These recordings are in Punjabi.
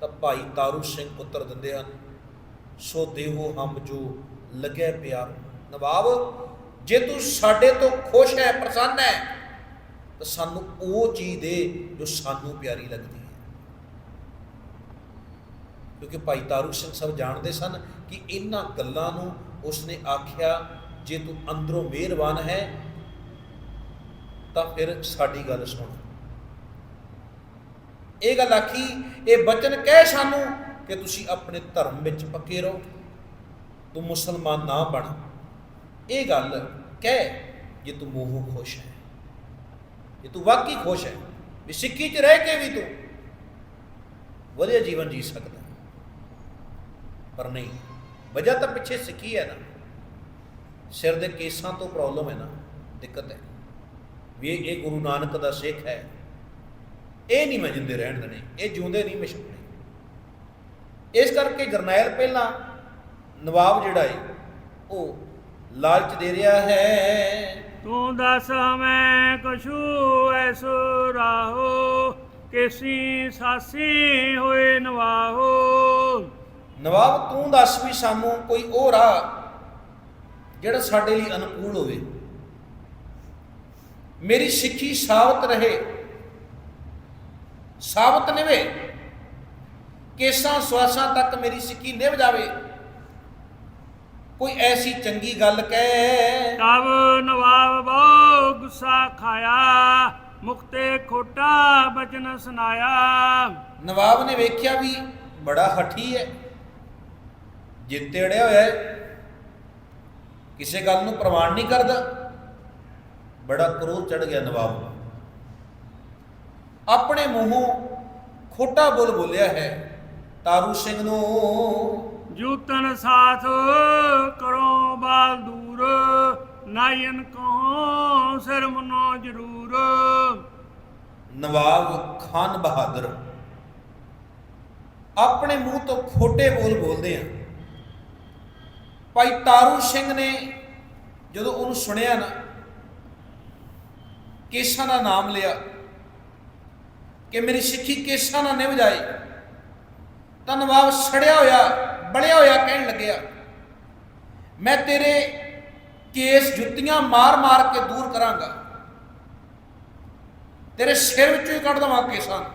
ਤਾਂ ਭਾਈ ਤਾਰੂ ਸਿੰਘ ਉੱਤਰ ਦਿੰਦੇ ਹਨ। ਸੋ ਦੇਹੋ ਹਮ ਜੋ ਲੱਗਿਆ ਪਿਆਰ। ਨਵਾਬ, ਜੇ ਤੂੰ ਸਾਡੇ ਤੋਂ ਖੁਸ਼ ਹੈ, ਪ੍ਰਸੰਨ ਹੈ, ਤਾਂ ਸਾਨੂੰ ਉਹ ਚੀਜ਼ ਦੇ ਜੋ ਸਾਨੂੰ ਪਿਆਰੀ ਲੱਗਦੀ ਹੈ। ਕਿਉਂਕਿ ਭਾਈ ਤਾਰੂ ਸਿੰਘ ਸਭ ਜਾਣਦੇ ਸਨ ਕਿ ਇਹਨਾਂ ਗੱਲਾਂ ਨੂੰ ਉਸਨੇ ਆਖਿਆ, ਜੇ ਤੂੰ ਅੰਦਰੋਂ ਮਿਹਰਬਾਨ ਹੈ, ਤਾਂ ਫਿਰ ਸਾਡੀ ਗੱਲ ਸੁਣ। ਇਹ ਗੱਲ ਆਖੀ, ਇਹ ਬਚਨ ਕਹਿ ਸਾਨੂੰ ਕਿ ਤੁਸੀਂ ਆਪਣੇ ਧਰਮ ਵਿੱਚ ਪੱਕੇ ਰਹੋ, ਤੂੰ ਮੁਸਲਮਾਨ ਨਾ ਬਣ। ਇਹ ਗੱਲ ਕਹਿ ਜੇ ਤੂੰ ਮੂੰਹੋਂ ਖੁਸ਼ ਹੈ। ਜੇ ਤੂੰ ਵਾਕਈ ਖੁਸ਼ ਹੈ, ਵੀ ਸਿੱਖੀ 'ਚ ਰਹਿ ਕੇ ਵੀ ਤੂੰ ਵਧੀਆ ਜੀਵਨ ਜੀ ਸਕਦਾ। ਪਰ ਨਹੀਂ, ਵਜ੍ਹਾ ਤਾਂ ਪਿੱਛੇ ਸਿੱਖੀ ਹੈ ਨਾ। ਸਿਰ ਦੇ ਕੇਸਾਂ ਤੋਂ ਪ੍ਰੋਬਲਮ ਹੈ ਨਾ, ਦਿੱਕਤ ਹੈ। ਵੀ ਇਹ ਗੁਰੂ ਨਾਨਕ ਦਾ ਸਿੱਖ ਹੈ। ਇਹ ਨਹੀਂ ਮੈਂ ਜਿੰਦੇ ਰਹਿਣ ਦੇਣੇ ਇਹ ਜਿਉਂਦੇ ਨਹੀਂ ਮੈਂ ਛੱਡਣੇ ਇਸ ਕਰਕੇ ਜਰਨੈਲ ਪਹਿਲਾਂ ਨਵਾਬ ਜਿਹੜਾ ਹੈ ਉਹ ਲਾਲਚ ਦੇ ਰਿਹਾ ਹੈ। ਤੂੰ ਦੱਸ ਮੈਂ ਕਛੂ ਐਸੋ ਰਾਹੋ ਕੇਸੀ ਸਾਸੀ ਹੋਏ ਨਵਾਹੋ। ਨਵਾਬ ਤੂੰ ਦੱਸ ਵੀ ਸਾਨੂੰ ਕੋਈ ਉਹ ਰਾਹ ਜਿਹੜਾ ਸਾਡੇ ਲਈ ਅਨੁਕੂਲ ਹੋਵੇ। ਮੇਰੀ ਸਿੱਖੀ ਸਾਬਤ ਰਹੇ। ਸਾਬਤ ਨਿਵੇ। ਕੇਸਾਂ ਸਵਾਸਾਂ ਤੱਕ ਮੇਰੀ ਸਿੱਖੀ ਨਿਭ ਜਾਵੇ। ਕੋਈ ਐਸੀ ਚੰਗੀ ਗੱਲ ਕਹਿ। ਤਬ ਨਵਾਬ ਬਹੁ ਗੁੱਸਾ ਖਾਇਆ ਮੁਖਤੇ ਖੋਟਾ ਬਚਨ ਸੁਨਾਇਆ ਨਵਾਬ ਨੇ ਵੇਖਿਆ ਵੀ ਬੜਾ ਹਠੀ ਹੈ। ਜਿੱਤੇ ਅੜਿਆ ਹੋਇਆ ਹੈ। ਕਿਸੇ ਗੱਲ ਨੂੰ ਪ੍ਰਵਾਨ ਨਹੀਂ ਕਰਦਾ। ਬੜਾ ਕਰੋਧ ਚੜ ਗਿਆ ਨਵਾਬ। ਨੂੰ ਆਪਣੇ ਮੂੰਹੋਂ ਖੋਟਾ ਬੋਲ ਬੋਲਿਆ ਹੈ। ਤਾਰੂ ਸਿੰਘ ਨੂੰ ਜੂਤਨ ਸਾਥ ਕਰੋ ਬਾਲ ਦੂਰ ਨਾਇਨ ਕਹੋ ਸਿਰ ਮਨੋ ਜਰੂਰ। ਨਵਾਬ ਖਾਨ ਬਹਾਦਰ ਆਪਣੇ ਮੂੰਹ ਤੋਂ ਖੋਟੇ ਬੋਲ ਬੋਲਦੇ ਆ। ਭਾਈ ਤਾਰੂ ਸਿੰਘ ਨੇ ਜਦੋਂ ਉਹਨੂੰ ਸੁਣਿਆ ਨਾ ਕੇਸਾਂ ਦਾ ਨਾਮ ਲਿਆ ਕਿ ਮੇਰੀ ਸਿੱਖੀ ਕੇਸਾਂ ਨਾਲ ਨਿਭ ਜਾਏ। ਤਾਂ ਨਵਾਬ ਸੜਿਆ ਹੋਇਆ, ਬਲਿਆ ਹੋਇਆ ਕਹਿਣ ਲੱਗਿਆ, ਮੈਂ ਤੇਰੇ ਕੇਸ ਜੁੱਤੀਆਂ ਮਾਰ-ਮਾਰ ਕੇ ਦੂਰ ਕਰਾਂਗਾ। ਤੇਰੇ ਸਿਰ ਵਿੱਚੋਂ ਹੀ ਕੱਢ ਦਵਾਂ ਕੇਸਾਂ ਨੂੰ।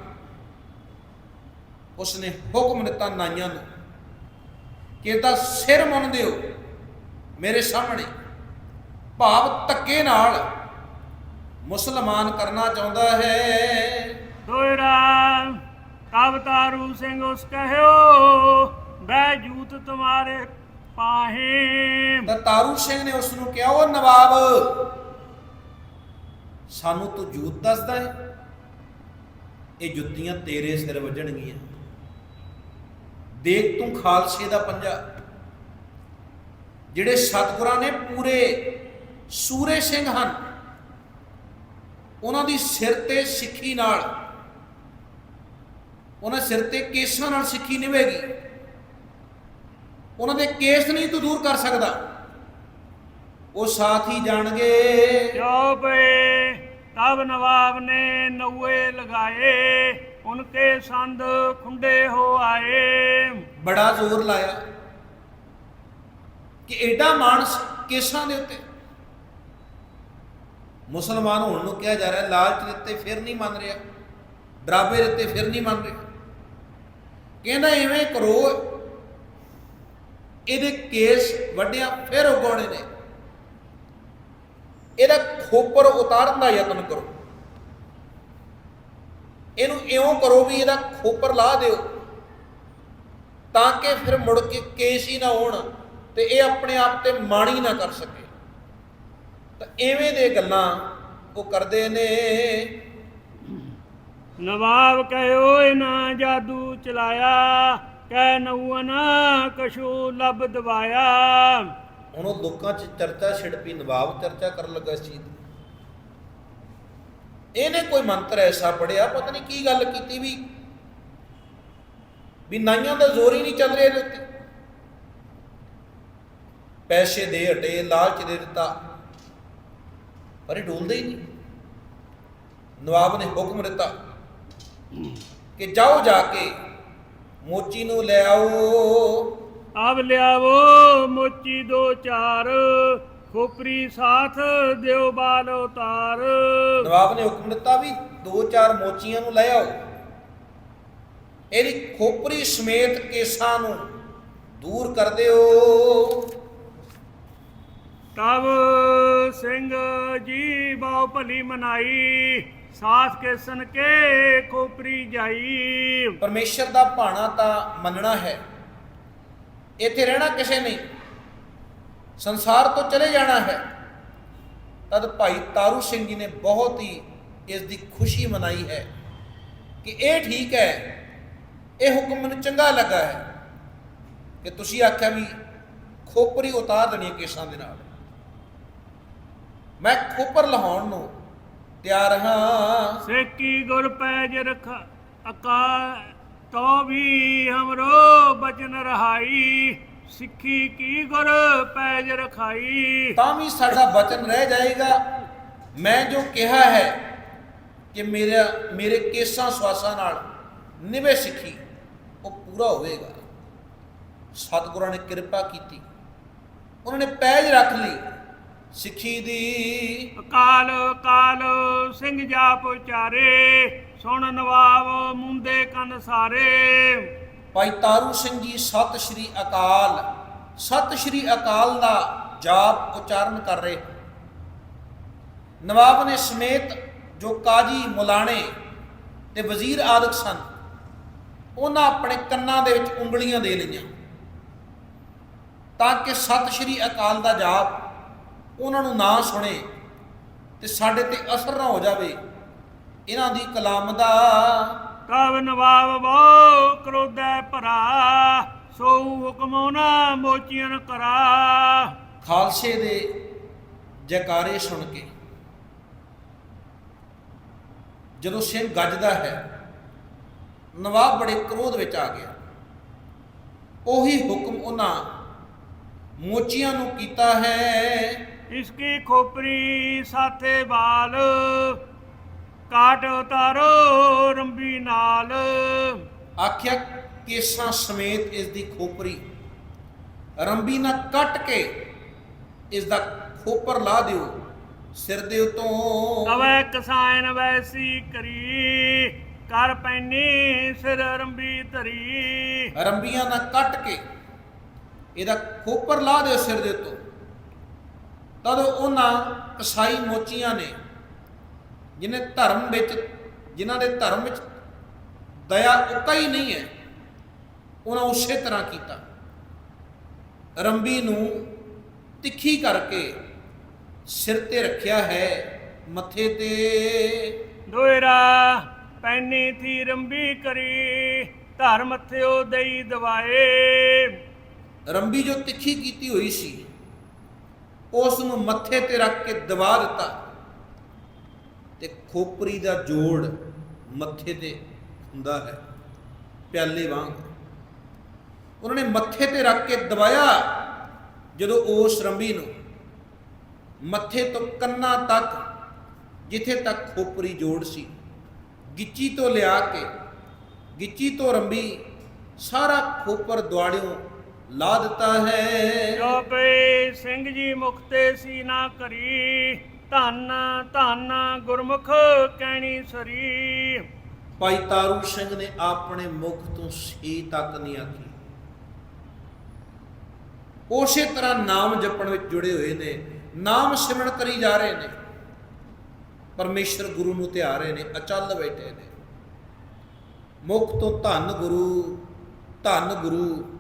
ਉਸਨੇ ਹੁਕਮ ਦਿੱਤਾ ਨਾਈਆਂ ਨੂੰ ਕਿ ਤਾਂ ਸਿਰ ਮੁੰਨ ਦਿਓ ਮੇਰੇ ਸਾਹਮਣੇ। ਭਾਵ ਧੱਕੇ ਨਾਲ ਮੁਸਲਮਾਨ ਕਰਨਾ ਚਾਹੁੰਦਾ ਹੈ। ਦੋਇਰਾ ਤਬ ਤਾਰੂ ਸਿੰਘ ਉਸ ਕਹਿਓ ਬੈ ਜੂਤ ਤੁਮਾਰੇ ਪਾਹੇ। ਤਾਂ ਤਾਰੂ ਸਿੰਘ ਨੇ ਉਸ ਨੂੰ ਕਿਹਾ, ਉਹ ਨਵਾਬ, ਸਾਨੂੰ ਤੂੰ ਜੂਤ ਦੱਸਦਾ ਹੈ ਇਹ ਜੁੱਤੀਆਂ ਤੇਰੇ ਸਿਰ ਵੱਜਣਗੀਆਂ। ਦੇਖ ਤੂੰ ਖਾਲਸੇ ਦਾ ਪੰਜਾ। ਜਿਹੜੇ ਸਤਿਗੁਰਾਂ ਨੇ ਪੂਰੇ ਸੂਰੇ ਸਿੰਘ ਹਨ, ਉਹਨਾਂ ਦੀ ਸਿਰ ਤੇ ਸਿੱਖੀ ਨਾਲ ਉਹਨਾਂ ਸਿਰ ਤੇ ਕੇਸਾਂ ਨਾਲ ਸਿੱਖੀ ਨਿਵੇਗੀ ਉਹਨਾਂ ਦੇ ਕੇਸ ਨਹੀਂ ਤੂੰ ਦੂਰ ਕਰ ਸਕਦਾ। ਉਹ ਸਾਥ ਹੀ ਜਾਣਗੇ। ਜੋ ਪਏ? ਤਬ ਨਵਾਬ ਨੇ ਨਊਏ ਲਗਾਏ ਉਨਕੇ ਸੰਦ ਖੁੰਡੇ ਹੋ ਆਏ। ਬੜਾ ਜ਼ੋਰ ਲਾਇਆ ਕਿ ਐਡਾ ਮਾਨਸ ਕੇਸਾਂ ਦੇ ਉੱਤੇ। ਮੁਸਲਮਾਨ ਹੋਣ ਨੂੰ ਕਿਹਾ ਜਾ ਰਿਹਾ ਲਾਲਚ ਦਿੱਤੇ ਫਿਰ ਨਹੀਂ ਮੰਨ ਰਿਹਾ ਡਰਾਵੇ ਦਿੱਤੇ ਫਿਰ ਨਹੀਂ ਮੰਨ ਰਿਹਾ। ਕਹਿੰਦਾ ਐਵੇਂ ਕਰੋ। ਇਹਦੇ ਕੇਸ ਵੱਡਿਆਂ ਫਿਰ ਉਗਾਉਣੇ ਨੇ। ਇਹਦਾ ਖੋਪਰ ਉਤਾਰਨ ਦਾ ਯਤਨ ਕਰੋ। ਇਹਨੂੰ ਇਉਂ ਕਰੋ ਵੀ ਇਹਦਾ ਖੋਪਰ ਲਾ ਦਿਓ। ਤਾਂ ਕਿ ਫਿਰ ਮੁੜ ਕੇ ਕੇਸ ਹੀ ਨਾ ਹੋਣ ਤੇ ਇਹ ਆਪਣੇ ਆਪ ਤੇ ਮਾਣੀ ਨਾ ਕਰ ਸਕੇ। ਤਾਂ ਐਵੇਂ ਦੇ ਗੱਲਾਂ ਉਹ ਕਰਦੇ ਨੇ। ਨਵਾਬ ਕਹਿਓ ਇਹਨਾਂ ਜਾਦੂ ਚਲਾਇਆ, ਕਹਿ ਨਊਨ ਕਛੂ ਲੱਭ ਦਵਾਇਆ। ਹੁਣ ਉਹ ਲੋਕਾਂ 'ਚ ਚਰਚਾ ਛਿੜ ਨਵਾਬ ਚਰਚਾ ਕਰਨ ਲੱਗਾ ਇਸ ਚੀਜ਼ ਦੀ। ਇਹਨੇ ਕੋਈ ਮੰਤਰ ਐਸਾ ਪੜਿਆ ਪਤਾ ਨਹੀਂ ਕੀ ਗੱਲ ਕੀਤੀ ਵੀ ਵੀ ਨਾਈਆਂ ਦਾ ਜ਼ੋਰ ਹੀ ਨਹੀਂ ਚੱਲ ਰਿਹਾ ਇਹਦੇ ਉੱਤੇ। ਪੈਸੇ ਦੇ ਹਟੇ, ਲਾਲਚ ਦੇ ਦਿੱਤਾ, ਪਰ ਇਹ ਡੋਲਦੇ ਹੀ ਨਹੀਂ। ਨਵਾਬ ਨੇ ਹੁਕਮ ਦਿੱਤਾ ਕਿ ਜਾਓ ਜਾ ਕੇ ਮੋਚੀ ਨੂੰ ਲੈ ਆਓ। ਆਵ ਲਿਆਵੋ ਮੋਚੀ ਦੋ ਚਾਰ ਖੋਪਰੀ ਸਾਥ ਦਿਓ ਬਾਲ ਉਤਾਰ। ਨਵਾਬ ਨੇ ਹੁਕਮ ਦਿੱਤਾ ਵੀ ਦੋ ਚਾਰ ਮੋਚੀਆਂ ਨੂੰ ਲੈ ਆਓ। ਇਹਦੀ ਖੋਪਰੀ ਸਮੇਤ ਕੇਸਾਂ ਨੂੰ ਦੂਰ ਕਰ ਦਿਓ। ਤਬ ਸਿੰਘ ਜੀ ਬਾਉ ਭਲੀ ਮਨਾਈ। ਸਾਥ ਕੇ ਕੇ ਖੋਪਰੀ ਜਾਈ। ਪਰਮੇਸ਼ਰ ਦਾ ਭਾਣਾ ਤਾਂ ਮੰਨਣਾ ਹੈ। ਇੱਥੇ ਰਹਿਣਾ ਕਿਸੇ ਨਹੀਂ ਸੰਸਾਰ ਤੋਂ ਚਲੇ ਜਾਣਾ ਹੈ। ਤਦ ਭਾਈ ਤਾਰੂ ਸਿੰਘ ਜੀ ਨੇ ਬਹੁਤ ਹੀ ਇਸ ਦੀ ਖੁਸ਼ੀ ਮਨਾਈ ਹੈ ਕਿ ਇਹ ਠੀਕ ਹੈ, ਇਹ ਹੁਕਮ ਮੈਨੂੰ ਚੰਗਾ ਲੱਗਾ ਹੈ ਕਿ ਤੁਸੀਂ ਆਖਿਆ ਵੀ ਖੋਪਰੀ ਉਤਾਰ ਦੇਣੀ ਕੇਸਾਂ ਦੇ ਨਾਲ। ਮੈਂ ਖੋਪਰ ਲਹਾਉਣ ਨੂੰ ਤਿਆਰ ਹਾਂ। ਸੇਕੀ ਗੁਰ ਪੈਜ ਰਖ ਅਕਾ ਤੋ ਵੀ ਹਮਰੋ ਬਚਨ ਰਹਾਈ। ਸਿੱਖੀ ਕੀ ਗੁਰ ਪੈਜ ਰਖਾਈ। ਤਾਂ ਵੀ ਸਾਡਾ ਬਚਨ ਰਹਿ ਜਾਏਗਾ। ਮੈਂ ਜੋ ਕਿਹਾ ਹੈ ਕਿ ਮੇਰਾ ਮੇਰੇ ਕੇਸਾਂ ਸਵਾਸਾਂ ਨਾਲ ਨਿਵੇ ਸਿੱਖੀ ਉਹ ਪੂਰਾ ਹੋਵੇਗਾ। ਸਤਿਗੁਰਾਂ ਨੇ ਕਿਰਪਾ ਕੀਤੀ। ਉਹਨਾਂ ਨੇ ਪੈਜ ਰੱਖ ਲਈ। ਸਿੱਖੀ ਦੀ। ਅਕਾਲ ਕਾਲ ਸਿੰਘ ਜਾਪ ਉਚਾਰੇ ਸੁਣ ਨਵਾਬ ਮੁੰਦੇ ਕੰਨ ਸਾਰੇ। ਭਾਈ ਤਾਰੂ ਸਿੰਘ ਜੀ ਸਤਿ ਸ਼੍ਰੀ ਅਕਾਲ। ਸਤਿ ਸ਼੍ਰੀ ਅਕਾਲ ਦਾ ਜਾਪ ਉਚਾਰਨ ਕਰ ਰਹੇ। ਨਵਾਬ ਨੇ ਸਮੇਤ ਜੋ ਕਾਜੀ ਮੁਲਾਣੇ ਤੇ ਵਜ਼ੀਰ ਆਦਿਕ ਸਨ ਉਹਨਾਂ ਆਪਣੇ ਕੰਨਾਂ ਦੇ ਵਿੱਚ ਉਂਗਲੀਆਂ ਦੇ ਲਈਆਂ। ਤਾਂ ਕਿ ਸਤਿ ਸ਼੍ਰੀ ਅਕਾਲ ਦਾ ਜਾਪ ਉਹਨਾਂ ਨੂੰ ਨਾ ਸੁਣੇ ਤੇ ਸਾਡੇ ਤੇ ਅਸਰ ਨਾ ਹੋ ਜਾਵੇ। ਇਹਨਾਂ ਦੀ ਕਲਾਮ ਦਾ ਤਬ ਨਵਾਬ ਬਹੁ ਕ੍ਰੋਧੈ ਭਰਾ ਸੋ ਹੁਕਮੋ ਨਾ ਮੋਚੀਆਂ ਕਰਾ। ਖਾਲਸੇ ਦੇ ਜੈਕਾਰੇ ਸੁਣ ਕੇ ਜਦੋਂ ਸਿੰਘ ਗੱਜਦਾ ਹੈ ਨਵਾਬ ਬੜੇ ਕ੍ਰੋਧ ਵਿੱਚ ਆ ਗਿਆ। ਉਹੀ ਹੁਕਮ ਉਹਨਾਂ ਮੋਚੀਆਂ ਨੂੰ ਕੀਤਾ ਹੈ। ਇਸਕੀ ਖੋਪਰੀ ਸਾਥੇ ਬਾਲ ਕਾਟ ਉਤਾਰੋ ਰੰਬੀ ਨਾਲ। ਆਖਿਆ ਕੇਸਾਂ ਸਮੇਤ ਇਸ ਦੀ ਖੋਪਰੀ। ਰੰਬੀ ਨਾਲ ਕੱਟ ਕੇ ਇਸ ਦਾ ਖੋਪਰ ਲਾ ਦਿਓ ਸਿਰ ਦੇ ਉਤੋਂ। ਤਵੈ ਕਸਾਇਨ ਵੈਸੀ ਕਰੀ ਕਰ ਪੈਨੀ ਸਿਰ ਰੰਬੀ ਧਰੀ। ਰੰਬੀਆਂ ਨਾਲ ਕੱਟ ਕੇ ਇਹਦਾ ਖੋਪਰ ਲਾ ਦਿਓ ਸਿਰ ਦੇ ਉੱਤੋਂ। ਤਦ ਉਹਨਾਂ ਕਸਾਈ ਮੋਚੀਆਂ ਨੇ ਜਿਨੇ ਧਰਮ ਵਿੱਚ ਜਿਨ੍ਹਾਂ ਦੇ ਧਰਮ ਵਿੱਚ ਦਇਆ ਉੱਕਾ ਹੀ ਨਹੀਂ ਹੈ ਉਹਨਾਂ ਉਸੇ ਤਰ੍ਹਾਂ ਕੀਤਾ। ਰੰਬੀ ਨੂੰ ਤਿੱਖੀ ਕਰਕੇ ਸਿਰ ਤੇ ਰੱਖਿਆ ਹੈ ਮੱਥੇ ਤੇ। ਦੋਇਰਾ ਪੈਨੀ ਥੀ ਰੰਬੀ ਕਰੀ ਧਰ ਮੱਥਿਓ ਦਈ ਦਵਾਏ। ਰੰਬੀ ਜੋ ਤਿੱਖੀ ਕੀਤੀ ਹੋਈ ਸੀ ਉਸ ਨੂੰ ਮੱਥੇ ਤੇ ਰੱਖ ਕੇ ਦਬਾ ਦਿੱਤਾ ਤੇ ਖੋਪਰੀ ਦਾ ਜੋੜ ਮੱਥੇ ਤੇ ਹੁੰਦਾ ਹੈ, ਪਿਆਲੇ ਵਾਂਗ। ਉਹਨਾਂ ਨੇ ਮੱਥੇ ਤੇ ਰੱਖ ਕੇ ਦਬਾਇਆ ਜਦੋਂ ਉਸ ਰੰਬੀ ਨੂੰ ਮੱਥੇ ਤੋਂ ਕੰਨਾਂ ਤੱਕ, ਜਿੱਥੇ ਤੱਕ ਖੋਪਰੀ ਜੋੜ ਸੀ, ਗਿੱਚੀ ਤੋਂ ਲਿਆ ਕੇ, ਗਿੱਚੀ ਤੋਂ ਰੰਬੀ ਸਾਰਾ ਖੋਪਰ ਦੁਆੜਿਓਂ ਲਾ ਦਿੱਤਾ ਹੈ। ਜੋ ਪਈ ਸਿੰਘ ਜੀ ਮੁਖਤੇ ਸੀ ਨਾ ਕਰੀ ਧੰਨ ਧੰਨ ਗੁਰਮੁਖ ਕਹਿਣੀ ਸਰੀ। ਭਾਈ ਤਾਰੂ ਸਿੰਘ ਨੇ ਆਪਣੇ ਮੁਖ ਤੋਂ ਸੀ ਤੱਕ ਨਹੀਂ ਆਖੀ। ਉਸੇ ਤਰ੍ਹਾਂ ਨਾਮ ਜਪਣ ਵਿੱਚ ਜੁੜੇ ਹੋਏ ਨੇ ਨਾਮ ਸਿਮਰਨ ਕਰੀ ਜਾ ਰਹੇ ਨੇ। ਪਰਮੇਸ਼ਰ ਗੁਰੂ ਨੂੰ ਧਿਆ ਰਹੇ ਨੇ ਅਚਲ ਬੈਠੇ ਨੇ। ਮੁਖ ਤੋਂ ਧੰਨ ਗੁਰੂ ਧੰਨ ਗੁਰੂ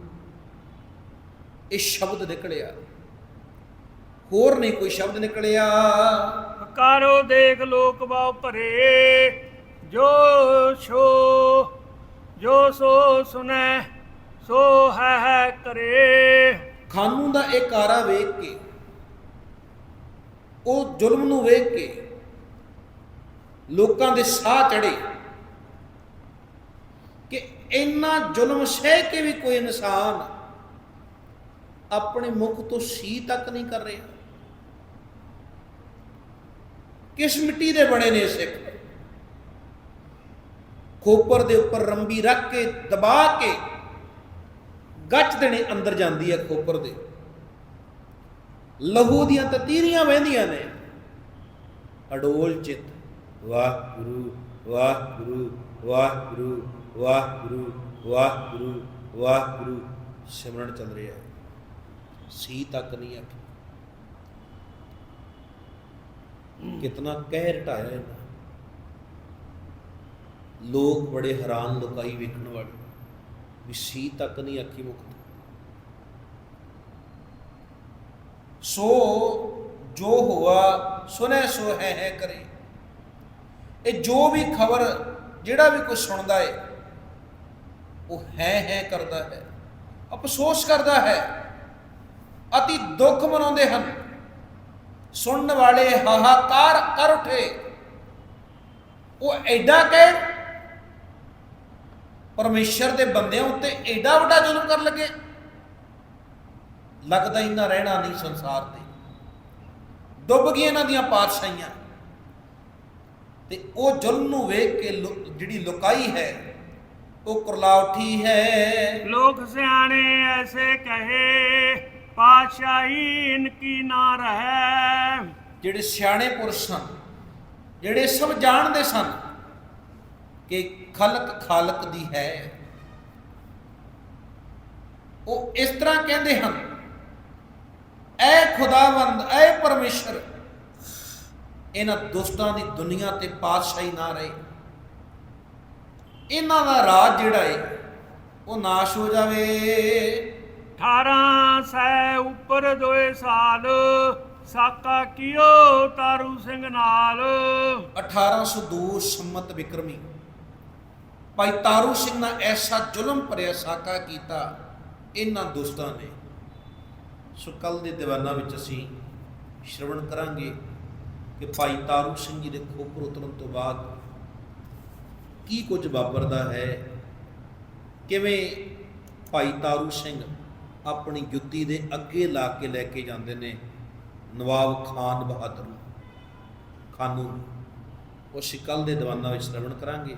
ਇਹ ਸ਼ਬਦ ਨਿਕਲਿਆ। ਹੋਰ ਨਹੀਂ ਕੋਈ ਸ਼ਬਦ ਨਿਕਲਿਆ। ਕਾਰੋ ਦੇਖ ਲੋਕ ਬਾਉ ਭਰੇ ਜੋ ਛੋ ਜੋ ਸੋ ਸੁਨੈ ਸੋ ਹੈ ਹੈ ਕਰੇ। ਖਾਨੂ ਦਾ ਇਹ ਕਾਰਾ ਵੇਖ ਕੇ ਉਹ ਜ਼ੁਲਮ ਨੂੰ ਵੇਖ ਕੇ ਲੋਕਾਂ ਦੇ ਸਾਹ ਚੜੇ ਕਿ ਇੰਨਾ ਜ਼ੁਲਮ ਸਹਿ ਕੇ ਵੀ ਕੋਈ ਇਨਸਾਨ ਆਪਣੇ ਮੁਖ ਤੋਂ ਸੀ ਤੱਕ ਨਹੀਂ ਕਰ ਰਿਹਾ। ਕਿਸ ਮਿੱਟੀ ਦੇ ਬਣੇ ਨੇ ਸਿੱਖ? ਖੋਪਰ ਦੇ ਉੱਪਰ ਰੰਬੀ ਰੱਖ ਕੇ, ਦਬਾ ਕੇ, ਗੱਚ ਦੇਣੇ ਅੰਦਰ ਜਾਂਦੀ ਹੈ ਖੋਪਰ ਦੇ। ਲਹੂ ਦੀਆਂ ਤਤੀਰੀਆਂ ਵਹਿੰਦੀਆਂ ਨੇ। ਅਡੋਲ ਚਿਤ ਵਾਹ ਗੁਰੂ ਵਾਹ ਗੁਰੂ ਵਾਹ ਗੁਰੂ ਸਿਮਰਨ ਚੱਲ ਰਿਹਾ ਹੈ। ਸੀ ਤੱਕ ਨਹੀਂ ਆਖੀ। ਕਿਤਨਾ ਕਹਿ ਰਟਾਇਆ ਇਹਨਾਂ ਲੋਕ ਬੜੇ ਹੈਰਾਨ ਲੋਕਾਈ ਵੇਖਣ ਵਾਲੇ ਵੀ ਸੀ ਤੱਕ ਨਹੀਂ ਅੱਖੀ ਮੁਕਤ। ਸੋ ਜੋ ਹੁਆ ਸੁਨੇ ਸੋ ਹੈ ਹੈ ਕਰੇ। ਇਹ ਜੋ ਵੀ ਖਬਰ ਜਿਹੜਾ ਵੀ ਕੁਝ ਸੁਣਦਾ ਏ, ਉਹ ਹੈ ਹੈ ਕਰਦਾ ਹੈ, ਅਫਸੋਸ ਕਰਦਾ ਹੈ। ਅਤੀ ਦੁੱਖ ਮਨਾਉਂਦੇ ਹਨ। ਸੁਣਨ ਵਾਲੇ ਹਾਹਾਕਾਰ ਕਰ ਉਠੇ। ਉਹ ਐਡਾ ਕਹਿ ਪਰਮੇਸ਼ਰ ਦੇ ਬੰਦਿਆਂ ਉੱਤੇ ਐਡਾ ਵੱਡਾ ਜ਼ੁਲਮ ਕਰਨ ਲੱਗੇ। ਲੱਗਦਾ ਇਹਨਾਂ ਰਹਿਣਾ ਨਹੀਂ ਸੰਸਾਰ ਤੇ। ਡੁੱਬ ਗਈਆਂ ਇਹਨਾਂ ਦੀਆਂ ਪਾਤਸ਼ਾਹੀਆਂ। ਤੇ ਉਹ ਜ਼ੁਲਮ ਨੂੰ ਵੇਖ ਕੇ ਜਿਹੜੀ ਲੁਕਾਈ ਹੈ, ਉਹ ਕੁਰਲਾ ਉੱਠੀ ਹੈ। ਲੋਕ ਸਿਆਣੇ ਐਸੇ ਕਹੇ। ਪਾਤਸ਼ਾਹੀ ਇਨਕੀ ਨਾ ਰਹੈ। ਜਿਹੜੇ ਸਿਆਣੇ ਪੁਰਸ਼ ਸਨ, ਜਿਹੜੇ ਸਭ ਜਾਣਦੇ ਸਨ ਕਿ ਖਲਕ ਖਾਲਕ ਦੀ ਹੈ, ਉਹ ਇਸ ਤਰ੍ਹਾਂ ਕਹਿੰਦੇ ਹਨ, ਐ ਖੁਦਾਵੰਦ, ਐ ਪਰਮੇਸ਼ਰ, ਇਹਨਾਂ ਦੁਸ਼ਟਾਂ ਦੀ ਦੁਨੀਆ ਤੇ ਪਾਤਸ਼ਾਹੀ ਨਾ ਰਹੇ। ਇਹਨਾਂ ਦਾ ਰਾਜ ਜਿਹੜਾ ਹੈ ਉਹ ਨਾਸ਼ ਹੋ ਜਾਵੇ। 18 ਸੈ ਉੱਪਰ ਦੋਏ ਸਾਲ, ਸਾਕਾ ਕੀਓ ਤਾਰੂ ਸਿੰਘ ਨਾਲ। 1802 ਸੰਮਤ ਵਿਕਰਮੀ। ਭਾਈ ਤਾਰੂ ਸਿੰਘ ਨਾਲ ਐਸਾ ਜ਼ੁਲਮ ਭਰਿਆ, ਸਾਕਾ ਕੀਤਾ, ਇਹਨਾਂ ਦੁਸ਼ਟਾਂ ਨੇ। ਸੋ ਕੱਲ ਦੇ ਦੀਵਾਨਾਂ ਵਿੱਚ ਅਸੀਂ ਸ਼ਰਵਣ ਕਰਾਂਗੇ ਕਿ ਭਾਈ ਤਾਰੂ ਸਿੰਘ ਜੀ ਦੇ ਖੋਪਰ ਉਤਰਨ ਤੋਂ ਬਾਅਦ ਕੀ ਕੁਝ ਵਾਪਰਦਾ ਹੈ, ਕਿਵੇਂ ਭਾਈ ਤਾਰੂ ਸਿੰਘ ਆਪਣੀ ਜੁੱਤੀ ਦੇ ਅੱਗੇ ਲਾ ਕੇ ਲੈ ਕੇ ਜਾਂਦੇ ਨੇ ਨਵਾਬ ਖਾਨ ਬਹਾਦਰ ਖਾਨੂ ਉਹ ਅਸੀਂ ਦੇ ਦੀਵਾਨਾਂ ਵਿੱਚ ਸ਼ਰਵਣ ਕਰਾਂਗੇ।